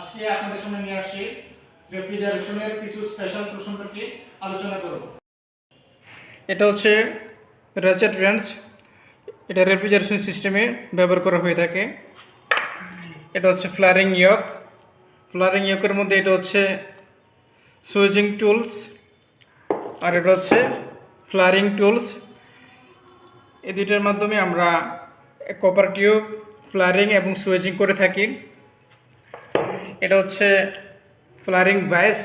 আজকে আপনাদের সামনে নিয়ে আসছি রেফ্রিজারেশনের কিছু স্পেশাল সম্পর্কে আলোচনা করব। এটা হচ্ছে র্যাচেট রেঞ্জ এটা রেফ্রিজারেশন সিস্টেমে ব্যবহার করা হয়ে থাকে। এটা হচ্ছে ফ্লারিং ইয়ক ফ্লারিং ইয়কের মধ্যে এটা হচ্ছে সুইজিং টুলস আর এটা হচ্ছে ফ্লারিং টুলস এই দুইটার মাধ্যমে আমরা কপার টিউব ফ্লারিং এবং সুইজিং করে থাকি। এটা হচ্ছে ফ্লারিং ভাইস।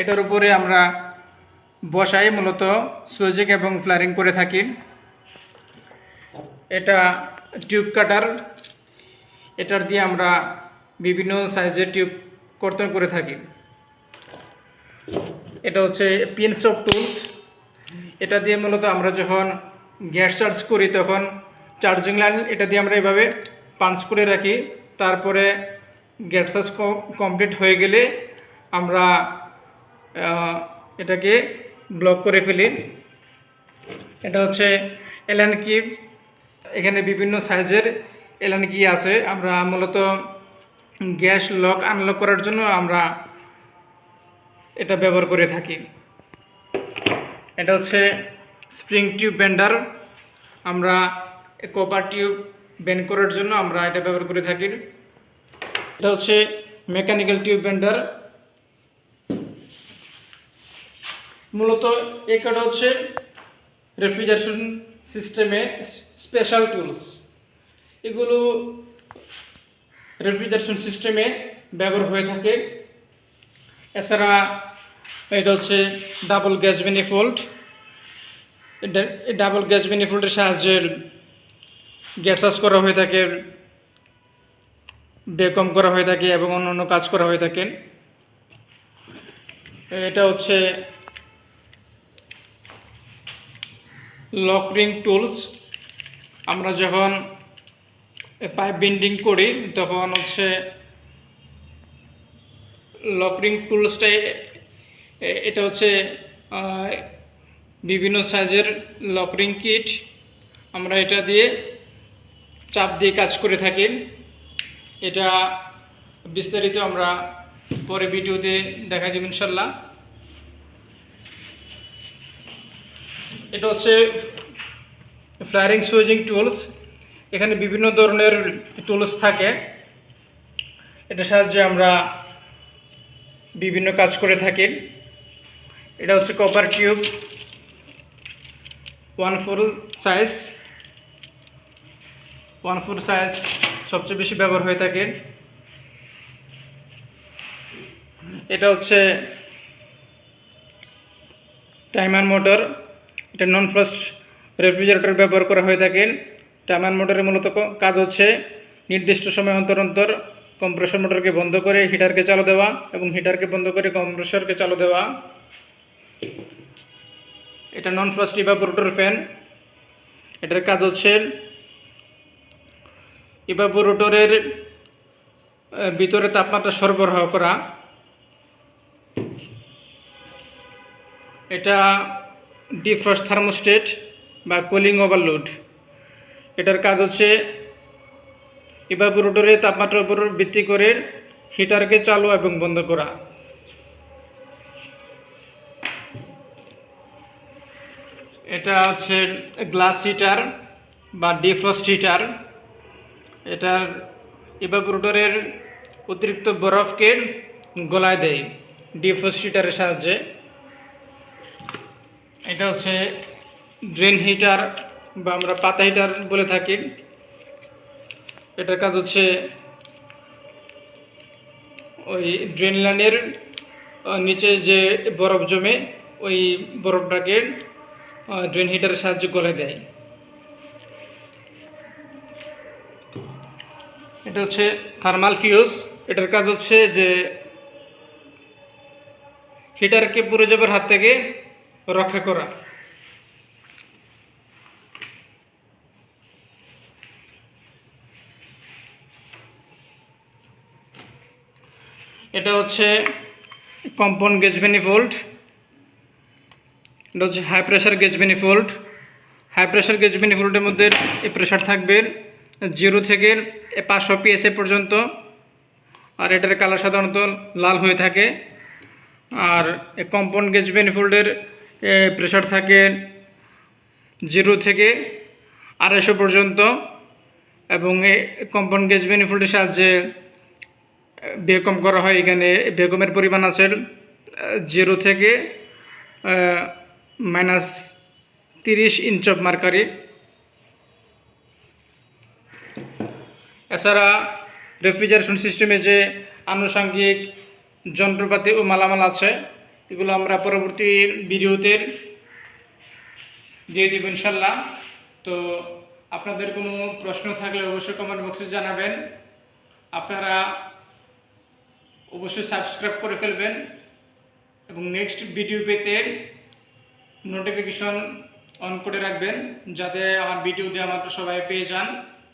এটার উপরে আমরা বসাই মূলত সুইজিং এবং ফ্লারিং করে থাকি। এটা টিউব কাটার। এটার দিয়ে আমরা বিভিন্ন সাইজের টিউব কর্তন করে থাকি। এটা হচ্ছে পিনস অফ টুলস। এটা দিয়ে মূলত আমরা যখন গ্যাস চার্জ করি তখন চার্জিং লাইন, এটা দিয়ে আমরা এভাবে পাঞ্চ করে রাখি। তারপরে গ্যাস চার্জ কমপ্লিট হয়ে গেলে আমরা এটাকে ব্লক করে ফেলি। এটা হচ্ছে এলএন কি এখানে বিভিন্ন সাইজের এলএন কি আছে। আমরা মূলত গ্যাস লক আনলক করার জন্য আমরা এটা ব্যবহার করে থাকি। এটা হচ্ছে স্প্রিং টিউব বেন্ডার আমরা কপার টিউব বেন্ড করার জন্য আমরা এটা ব্যবহার করে থাকি। এটা হচ্ছে মেকানিক্যাল টিউব বেন্ডার মূলত এই কাটা হচ্ছে রেফ্রিজারেশন সিস্টেমে স্পেশাল টুলস এগুলো রেফ্রিজারেশন সিস্টেমে ব্যবহার হয়ে থাকে। এছাড়া এটা হচ্ছে double gas manifold double gas বেনিফোল্ডের সাহায্যে গ্যাস করা হয়ে থাকে। বেকম করা হয়ে থাকে এবং অন্য অন্য কাজ করা হয়ে থাকে। এটা হচ্ছে লকরিং টুলস আমরা যখন পাইপ বিন্ডিং করি, তখন হচ্ছে লকরিং টুলসটাই এটা হচ্ছে বিভিন্ন সাইজের লকরিং কিট আমরা এটা দিয়ে চাপ দিয়ে কাজ করে থাকি। এটা বিস্তারিত আমরা পরে ভিডিওতে দেখা দেব ইনশাল্লাহ এটা হচ্ছে ফ্লায়ারিং সুইজিং টুলস এখানে বিভিন্ন ধরনের টুলস থাকে। এটার সাহায্যে আমরা বিভিন্ন কাজ করে থাকি। এটা হচ্ছে copper tube one four size one four size সবচেয়ে বেশি ব্যবহার হয়ে থাকে। এটা হচ্ছে টাইমার মোটর। এটা নন ফ্রস্ট রেফ্রিজারেটর ব্যবহার করা হয়ে থাকে। টাইমার মোটরের মূলত কাজ হচ্ছে নির্দিষ্ট সময় অন্তর অন্তর কম্প্রেসর মোটরকে বন্ধ করে হিটারকে চালু দেওয়া এবং হিটারকে বন্ধ করে কম্প্রেসরকে চালু দেওয়া। এটা নন ফ্রস্ট ইভাপোরেটর ফ্যান এটার কাজ হচ্ছে ইভাপোরেটরের ভিতরে তাপমাত্রা সরবরাহ করা। এটা ডিফ্রস্ট থার্মোস্টেট বা কুলিং ওভারলোড এটার কাজ হচ্ছে ইভাপোরেটরের তাপমাত্রার উপর ভিত্তি করে হিটারকে চালু এবং বন্ধ করা। এটা হচ্ছে গ্লাস হিটার বা ডিফ্রস্ট হিটার এটার ইভাপোরেটরের অতিরিক্ত বরফকে গলায় দেয় ডিফ্রস্ট হিটারের সাহায্যে। এটা হচ্ছে ড্রেন হিটার বা আমরা পাতা হিটার বলে থাকি। এটার কাজ হচ্ছে ওই ড্রেন লাইনের নিচে যে বরফ জমে ওই বরফটাকে ড্রেন হিটারের সাহায্যে গলে দেয়। এটা হচ্ছে থার্মাল ফিউজ এটার কাজ হচ্ছে যে হিটারকে পুড়ে যাবার হাত থেকে রক্ষা করা। এটা হচ্ছে কম্পাউন্ড গেজ ভোল্ট এটা হচ্ছে high pressure gauge volt high pressure gauge ভোল্টের মধ্যে এই প্রেশার থাকবে জিরো থেকে পাঁচশো পিএসএ পর্যন্ত। আর এটার কালার সাধারণত লাল হয়ে থাকে। আর কম্পাউন্ড গেজ ম্যানিফোল্ডের প্রেশার থাকে জিরো থেকে আড়াইশো পর্যন্ত। এবং কম্পাউন্ড গেজ ম্যানিফোল্ডের সাহায্যে বেকম করা হয়। এখানে বেকমের পরিমাণ আছে জিরো থেকে মাইনাস তিরিশ ইঞ্চ অফ মার্কারি। এছাড়া রেফ্রিজারেশন সিস্টেমে যে আনুষঙ্গিক যন্ত্রপাতি ও মালামাল আছে, এগুলো আমরা পরবর্তী ভিডিওতে দিয়ে দিব ইনশাল্লাহ তো আপনাদের কোনো প্রশ্ন থাকলে অবশ্যই কমেন্ট বক্সে জানাবেন। আপনারা অবশ্যই সাবস্ক্রাইব করে ফেলবেন এবং নেক্সট ভিডিও পেতে নোটিফিকেশন অন করে রাখবেন, যাতে আমার ভিডিও দেওয়া মাত্র সবাই পেয়ে যান।